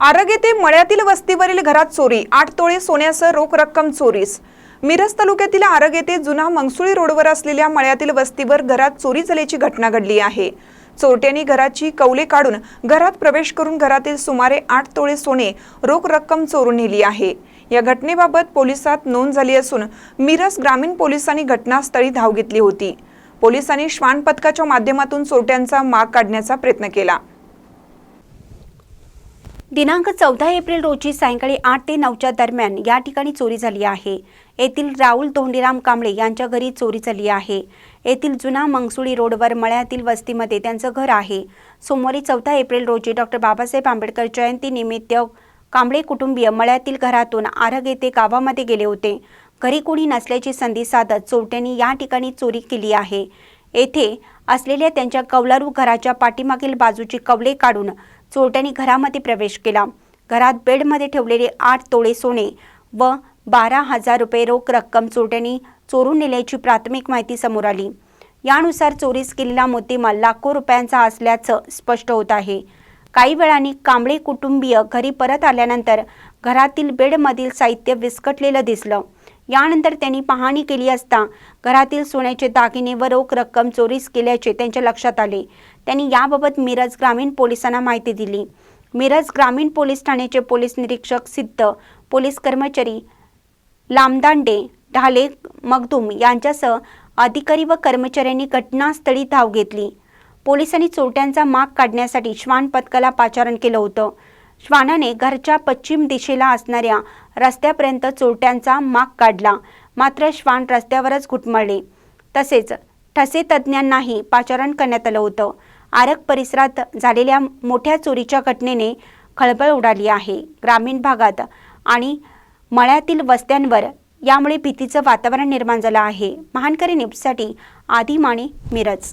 आरग येथे मळ्यातील वस्तीवरील घरात चोरी. आठ तोळे सोन्यासह रोख रक्कम चोरीस. मिरज तालुक्यातील आरग येथे जुना मंगसुळी रोडवर असलेल्या मळ्यातील वस्तीवर घरात चोरी झाल्याची घटना घडली आहे. चोरट्यांनी घराची कौले काढून घरात प्रवेश करून घरातील सुमारे आठ तोळे सोने रोख रक्कम चोरून नेली आहे. या घटनेबाबत पोलिसात नोंद झाली असून मिरज ग्रामीण पोलिसांनी घटनास्थळी धाव घेतली होती. पोलिसांनी श्वान पथकाच्या माध्यमातून चोरट्यांचा माग काढण्याचा प्रयत्न केला. दिनांक चौदा एप्रिल रोजी सायंकाळी आठ ते नऊच्या दरम्यान या ठिकाणी चोरी झाली आहे. येथील राहुल धोंडीराम कांबळे यांच्या घरी चोरी झाली आहे. येथील जुना मंगसुळी रोडवर मळ्यातील वस्तीमध्ये त्यांचं घर आहे. सोमवारी चौदा एप्रिल रोजी डॉक्टर बाबासाहेब आंबेडकर जयंतीनिमित्त कांबळे कुटुंबीय मळ्यातील घरातून आरग येथे गावामध्ये गेले होते. घरी कोणी नसल्याची संधी साधत चोरट्यांनी या ठिकाणी चोरी केली आहे. येथे असलेल्या त्यांच्या कौलारू घराच्या पाठीमागील बाजूची कवले काढून चोरट्यांनी घरामध्ये प्रवेश केला. घरात बेडमध्ये ठेवलेले आठ तोळे सोने व बारा हजार रुपये रोख रक्कम चोरट्यांनी चोरून नेल्याची प्राथमिक माहिती समोर आली. यानुसार चोरीस केलेला मोतीमाल लाखो रुपयांचा असल्याचं स्पष्ट होत आहे. काही वेळाने कांबळे कुटुंबीय घरी परत आल्यानंतर घरातील बेडमधील साहित्य विस्कटलेलं दिसलं. यानंतर त्यांनी पाहणी केली असता घरातील सोन्याचे दागिने व रोख रक्कम चोरीस केल्याचे त्यांच्या लक्षात आले. त्यांनी याबाबत मिरज ग्रामीण पोलिसांना माहिती दिली. मिरज ग्रामीण पोलीस ठाण्याचे पोलीस निरीक्षक सिद्ध पोलीस कर्मचारी लामदांडे ढाले मगदूम यांच्यासह अधिकारी व कर्मचाऱ्यांनी घटनास्थळी धाव घेतली. पोलिसांनी चोरट्यांचा माग काढण्यासाठी श्वान पथकाला पाचारण केलं होतं. श्वानाने घरच्या पश्चिम दिशेला असणाऱ्या रस्त्यापर्यंत चोरट्यांचा माग काढला. मात्र श्वान रस्त्यावरच घुटमळले. तसेच ठसे तज्ज्ञांनाही पाचारण करण्यात आलं होतं. आरक परिसरात झालेल्या मोठ्या चोरीच्या घटनेने खळबळ उडाली आहे. ग्रामीण भागात आणि मळ्यातील वस्त्यांवर यामुळे भीतीचं वातावरण निर्माण झालं आहे. महानकरी न्यूजसाठी आदी माने मिरज.